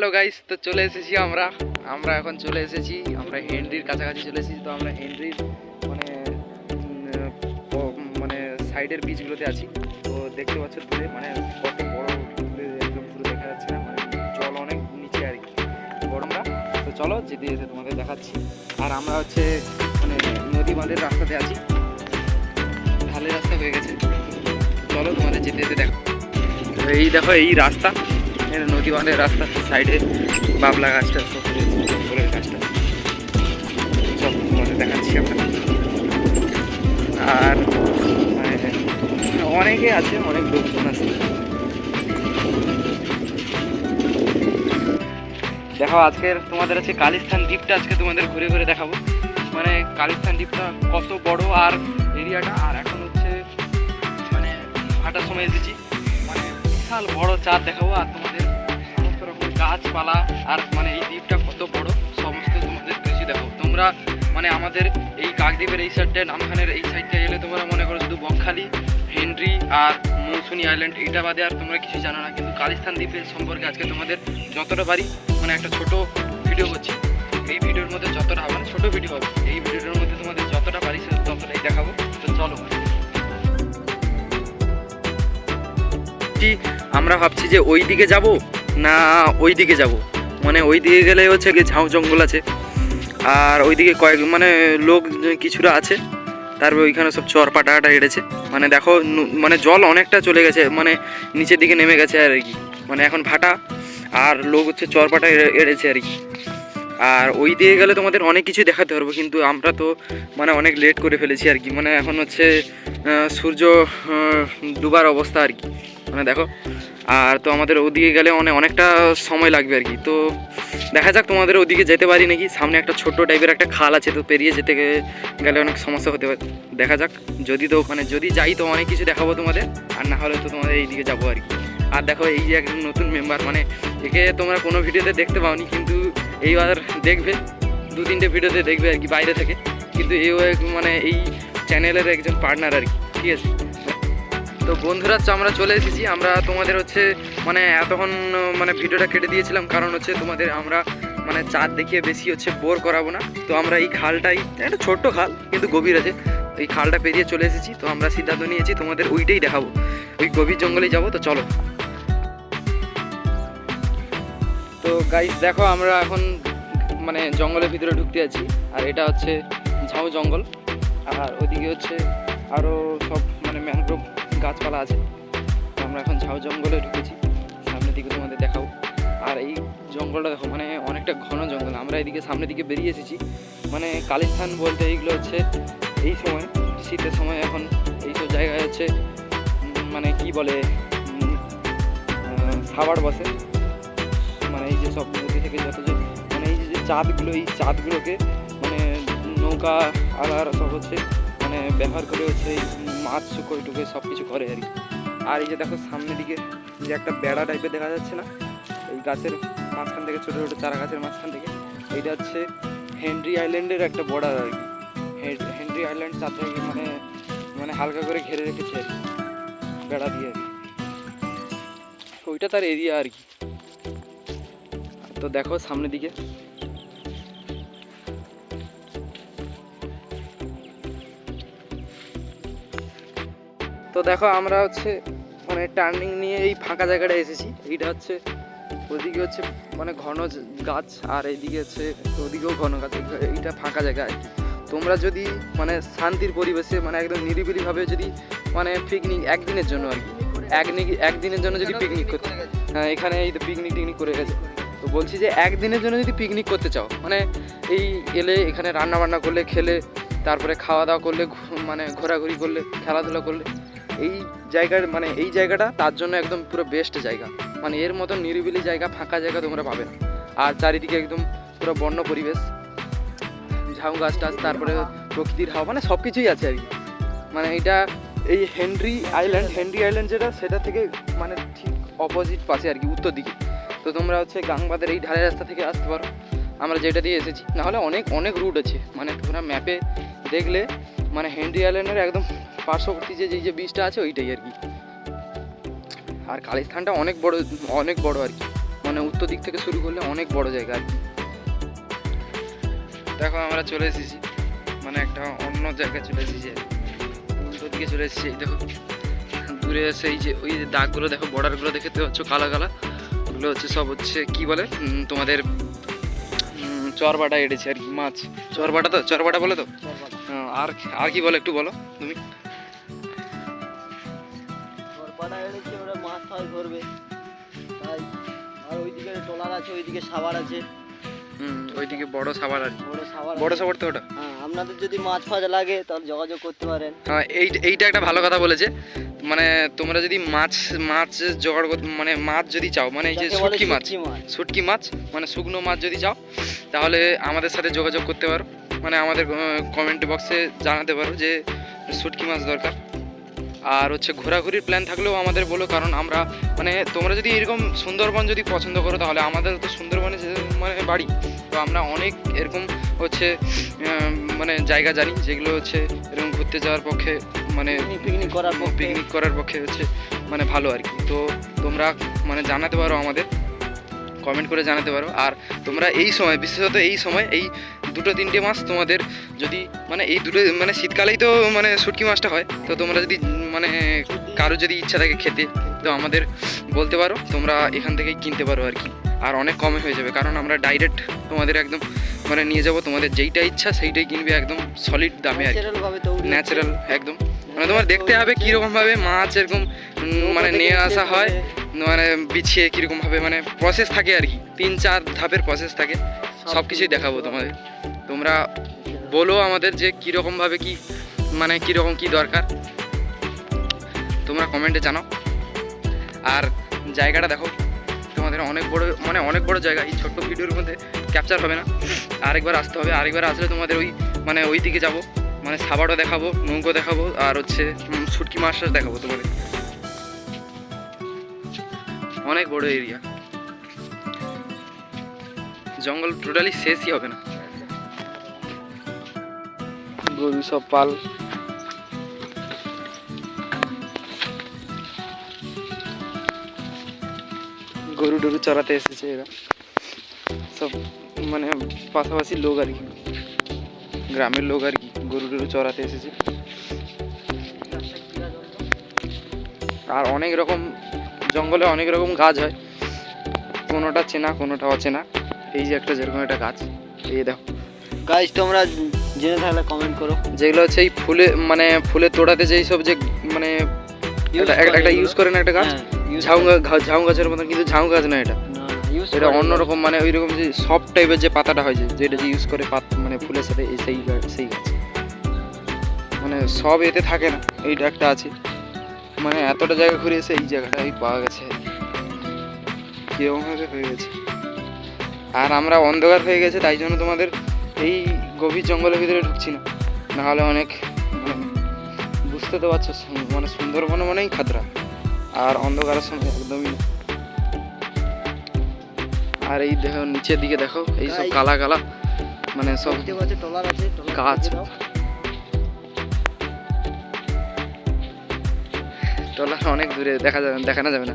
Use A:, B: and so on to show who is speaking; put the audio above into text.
A: Hello guys তো চলে এসেছি আমরা। আমরা এখন চলে এসেছি। আমরা হেনরির কাছাকাছি চলে এসেছি। তো আমরা হেনরির মানে মানে সাইডের বিচগুলোতে আছি। তো দেখতে পাচ্ছ দূরে মানে কত বড় একদম পুরো দেখা যাচ্ছে না। মানে জল অনেক নিচে আর কি। আমরা তো চলো, যেতে যেতে তোমাদের দেখাচ্ছি। আর আমরা হচ্ছে মানে নদী বাঁধের রাস্তাতে আছি। ঢালের রাস্তা হয়ে গেছে। চলো তোমাদের যেতে যেতে দেখো এই দেখো, এই রাস্তা। এটা নদী বাঁধের রাস্তা সাইডে বাবলা গাছটা ফুলের গাছটা। সব তোমাদের দেখাচ্ছি আমরা আর মানে অনেকে আছে, অনেক লোকজন আছে। দেখো, আজকের তোমাদের আছে কালিস্তান দ্বীপটা আজকে তোমাদের ঘুরে ঘুরে দেখাবো। মানে কালিস্তান দ্বীপটা কত বড় আর এরিয়াটা, আর এখন হচ্ছে মানে হাঁটার সময় এসেছি। বিশাল বড় চাঁদ দেখাবো আর তোমাদের সমস্ত রকম গাছপালা আর মানে এই দ্বীপটা কত বড়, সমস্ত তোমাদের দৃশ্য দেখো তোমরা মানে আমাদের এই কাকদ্বীপের এই সাইডটা নামখানের এই সাইডটা এলে তোমরা মনে করো শুধু বকখালি হেনরি আর মৌসুনি আইল্যান্ড এটা বাদে আর তোমরা কিছু জানো না। কিন্তু কালিস্তান দ্বীপের সম্পর্কে আজকে তোমাদের যতটা পারি মানে একটা ছোট ভিডিও করছি। এই ভিডিওর মধ্যে যতটা মানে ছোট ভিডিও হবে, এই ভিডিওর মধ্যে তোমাদের যতটা পারি ততটাই দেখাবো। তো চলো। কি আমরা ভাবছি যে ওই দিকে যাব না ওই দিকে যাব? মানে ওই দিকে গেলে হচ্ছে কি ঝাউ জঙ্গল আছে। আর ওইদিকে কয়েক মানে লোক কিছুটা আছে। তারপর ওইখানে সব চর পাটাটা হেঁটেছে। মানে দেখো মানে জল অনেকটা চলে গেছে মানে নিচের দিকে নেমে গেছে আর কি। মানে এখন ভাটা, আর লোক হচ্ছে চর পাটা এড়েছে আর কি। আর ওই দিকে গেলে তোমাদের অনেক কিছু দেখাতে পারব, কিন্তু আমরা তো মানে অনেক লেট করে ফেলেছি আর কি। মানে এখন হচ্ছে সূর্য ডুবার অবস্থা আর কি। মানে দেখো, আর তো আমাদের ওদিকে গেলে অনেক অনেকটা সময় লাগবে আর কি। তো দেখা যাক তোমাদের ওদিকে যেতে পারি নাকি। সামনে একটা ছোট্ট টাইপের একটা খাল আছে, তো পেরিয়ে যেতে গেলে অনেক সমস্যা হতে পারে। দেখা যাক, যদি তো ওখানে যদি যাই তো অনেক কিছু দেখাবো তোমাদের। আর না হলে তো তোমাদের এইদিকে যাব আর কি। আর দেখো, এই যে একজন নতুন মেম্বার মানে একে তোমরা কোনো ভিডিওতে দেখতে পাওনি, কিন্তু এইবার দেখবে। দু তিনটে ভিডিওতে দেখবে আর কি, বাইরে থেকে। কিন্তু এক মানে এই চ্যানেলের একজন পার্টনার আর কি, ঠিক আছে? তো বন্ধুরা তো আমরা চলে এসেছি। আমরা তোমাদের হচ্ছে মানে এতক্ষণ মানে ভিডিওটা কেটে দিয়েছিলাম। কারণ হচ্ছে তোমাদের আমরা মানে চাঁদ দেখিয়ে বেশি হচ্ছে বোর করাবো না। তো আমরা এই খালটাই, একটা ছোট্ট খাল, কিন্তু গভীর আছে। এই খালটা পেরিয়ে চলে এসেছি। তো আমরা সিদ্ধান্ত নিয়েছি তোমাদের ওইটাই দেখাবো। ওই গভীর জঙ্গলেই যাব, তো চলো। তো গাইস দেখো, আমরা এখন মানে জঙ্গলের ভিতরে ঢুকতে আছি আর এটা হচ্ছে ঝাউ জঙ্গল। আর ওদিকে হচ্ছে আরও সব গাছপালা আছে। আমরা এখন ঝাউ জঙ্গলে ঢুকেছি। সামনের দিকে তোমাদের দেখাবো। আর এই জঙ্গলটা দেখো মানে অনেকটা ঘন জঙ্গল। আমরা এদিকে সামনের দিকে বেরিয়ে এসেছি। মানে কালিস্থান বলতে এইগুলো হচ্ছে এই সময়, শীতের সময় এখন এইসব জায়গায় হচ্ছে মানে কি বলে খাবার বসে। মানে এই যে সব নদী থেকে যত যে মানে এই যে চাঁদগুলো, এই চাঁদগুলোকে মানে নৌকা আর সব হচ্ছে মানে ব্যবহার করে হচ্ছে এই মাছ, শুকোয় টুকে সব কিছু করে আর কি। আর এই যে দেখো, সামনের দিকে যে একটা বেড়া টাইপের দেখা যাচ্ছে না? এই গাছের মাঝখান থেকে, ছোটো ছোটো চারা গাছের মাঝখান থেকে। এইটা হচ্ছে হেনরি আইল্যান্ডের একটা বর্ডার আর কি। হেনরি আইল্যান্ড চারদিকে মানে মানে হালকা করে ঘিরে রেখেছে আর কি, বেড়া দিয়ে আর কি। ওইটা তার এরিয়া আর কি। তো দেখো, সামনের দিকে তো দেখো, আমরা হচ্ছে মানে টার্নিং নিয়ে এই ফাঁকা জায়গাটা এসেছি। এইটা হচ্ছে, ওদিকে হচ্ছে মানে ঘন গাছ, আর এইদিকে হচ্ছে, ওদিকেও ঘন গাছ, এইটা ফাঁকা জায়গা আর কি। তোমরা যদি মানে শান্তির পরিবেশে মানে একদম নিরিবিলিভাবে যদি মানে পিকনিক একদিনের জন্য আর কি, একদিন, একদিনের জন্য যদি পিকনিক করতে হ্যাঁ এখানে এই তো পিকনিক টিকনিক করে গেছে। তো বলছি যে, একদিনের জন্য যদি পিকনিক করতে চাও মানে এই এলে এখানে রান্না বান্না করলে, খেলে তারপরে খাওয়া দাওয়া করলে মানে ঘোরাঘুরি করলে, খেলাধুলা করলে, এই জায়গার মানে এই জায়গাটা তার জন্য একদম পুরো বেস্ট জায়গা। মানে এর মতন নিরিবিলি জায়গা, ফাঁকা জায়গা তোমরা পাবে না। আর চারিদিকে একদম পুরো বন্য পরিবেশ। ঝাউ গাছ টাছ, তারপরে প্রকৃতির হাওয়া মানে সব কিছুই আছে আর কি। মানে এটা এই হেনরি আইল্যান্ড হেনরি আইল্যান্ড যেটা, সেটা থেকে মানে ঠিক অপোজিট পাশে আর কি, উত্তর দিকে। তো তোমরা হচ্ছে গাংবাদের এই ঢালের রাস্তা থেকে আসতে পারো। আমরা যেটা দিয়ে এসেছি, নাহলে অনেক অনেক রুট আছে। মানে তোমরা ম্যাপে দেখলে মানে হেনরি আইল্যান্ডের একদম পার্শ্ববর্তী যে যে বীজটা আছে ওইটাই আর কি। আর কালিস্থানটা অনেক বড় অনেক বড় আর কি। মানে উত্তর দিক থেকে শুরু করলে অনেক বড় জায়গা আর কি। দেখো আমরা চলে এসেছি। মানে একটা অন্য জায়গায় চলে এসেছি। উল্টো দিকে চলে এসেছি দেখো। দূরে সেই যে, ওই যে দাগগুলো, দেখো বর্ডারগুলো দেখে তো হচ্ছে কালা কালা। ওগুলো হচ্ছে সব হচ্ছে, কি বলে? তোমাদের চরবাটা এড়েছে আর কি, মাছ। চরবাটা তো? চরবাটা বলে তো? আর আর কি বলো একটু বলো তুমি?
B: ওরা মাছ ধরবে। তাই আর ওইদিকে ট্রলার আছে ওইদিকে সাবার আছে।
A: হুম ওইদিকে বড় সাবার।
B: বড় সাবার
A: বড় সাবার তো ওটা?
B: হ্যাঁ আপনাদের যদি মাছ ফাছ লাগে তাহলে যোগাযোগ করতে পারেন।
A: হ্যাঁ এই এইটা একটা ভালো কথা বলেছে। মানে তোমরা যদি মাছ মাছ জোগাড় করতে মানে মাছ যদি চাও মানে এই যে শুটকি মাছ।
B: শুটকি মাছ
A: মানে শুকনো মাছ যদি চাও তাহলে আমাদের সাথে যোগাযোগ করতে পারো। মানে আমাদের কমেন্ট বক্সে জানাতে পারো যে শুটকি মাছ দরকার। আর হচ্ছে ঘোরাঘুরির প্ল্যান থাকলেও আমাদের বলো কারণ আমরা মানে তোমরা যদি এরকম সুন্দরবন যদি পছন্দ করো তাহলে আমাদের তো সুন্দরবনে যে মানে বাড়ি। তো আমরা অনেক এরকম হচ্ছে মানে জায়গা জানি যেগুলো হচ্ছে এরকম ঘুরতে যাওয়ার পক্ষে মানে
B: পিকনিক করার
A: পিকনিক করার পক্ষে হচ্ছে মানে ভালো আর কি। তো তোমরা মানে জানাতে পারো আমাদের কমেন্ট করে জানাতে পারো। আর তোমরা এই সময় বিশেষত এই সময় এই দুটো তিনটে মাস তোমাদের যদি মানে এই দুটো মানে শীতকালেই তো মানে শুটকি মাছটা হয় তো তোমরা যদি মানে কারও যদি ইচ্ছা থাকে খেতে তো আমাদের বলতে পারো তোমরা এখান থেকেই কিনতে পারো আর কি। আর অনেক কমে হয়ে যাবে কারণ আমরা ডাইরেক্ট তোমাদের একদম মানে নিয়ে যাব তোমাদের যেইটা ইচ্ছা সেইটাই কিনবে একদম সলিড দামে আর।
B: ন্যাচারাল
A: একদম। মানে তোমার দেখতে হবে কীরকমভাবে মাছ এরকম মানে নিয়ে আসা হয় মানে বিছিয়ে কীরকমভাবে মানে প্রসেস থাকে আর কি। তিন চার ধাপের প্রসেস থাকে। সব কিছুই দেখাবো তোমাদের। তোমরা বলো আমাদের যে কীরকম ভাবে কি মানে কীরকম কি দরকার। তোমরা কমেন্টে জানাও। আর জায়গাটা দেখো, তোমাদের অনেক বড় মানে অনেক বড় জায়গা। এই ছোট্ট ভিডিওর মধ্যে ক্যাপচার হবে না। আরেকবার আসতে হবে। আরেকবার আসলে তোমাদের ওই মানে ওই দিকে যাব। মানে সাবারও দেখাবো, নৌকো দেখাবো, আর হচ্ছে শুটকি মাছ দেখাবো তোমাদের। অনেক বড় এরিয়া জঙ্গল টোটালি শেষই হবে না। গরু সব পাল। গরু টরু চড়াতে এসেছে এরা। সব মানে পাশাপাশি লোক আর কি। গ্রামের লোক আর কি গরু টরু চড়াতে এসেছে। আর অনেক রকম জঙ্গলে অনেক রকম গাছ হয়। কোনোটা চেনা কোনোটা অচেনা। এই যে একটা যেরকম একটা গাছ এই দেখো।
B: গাছ তোমরা জেনে থাকলে কমেন্ট করো।
A: যেগুলো হচ্ছে এই ফুলে মানে ফুলের তোড়াতে যেই সব যে মানে একটা- ইউজ করেন একটা গাছ?
B: হ্যাঁ,
A: ঝাউ গা- ঝাউ গাছের মতন কিন্তু ঝাউ গাছ না এটা। এটা অন্যরকম মানে ওই রকম যে সফট টাইপের যে পাতাটা হয় যেটা যে ইউজ করে পাত মানে ফুলের সাথে এই সেই সেই গাছ। মানে সব এতে থাকে না এইটা একটা আছে। মানে এতটা জায়গা ঘুরে এসে এই জায়গাটা এই পাওয়া গেছে। কীরকম ভাবে হয়ে গেছে। আর আমরা অন্ধকার হয়ে গেছে তাই জন্য তোমাদের এই গভীর জঙ্গলের ভিতরে ঢুকছি না। নাহলে অনেক বুঝতে তো পারছ মানে সুন্দরবন মানেই খাতরা আর অন্ধকারের সময় একদমই আর এই দেখো নিচের দিকে দেখো এই সব কালা কালা মানে সব গাছ। টলার অনেক দূরে দেখা যাবে দেখানো যাবে না।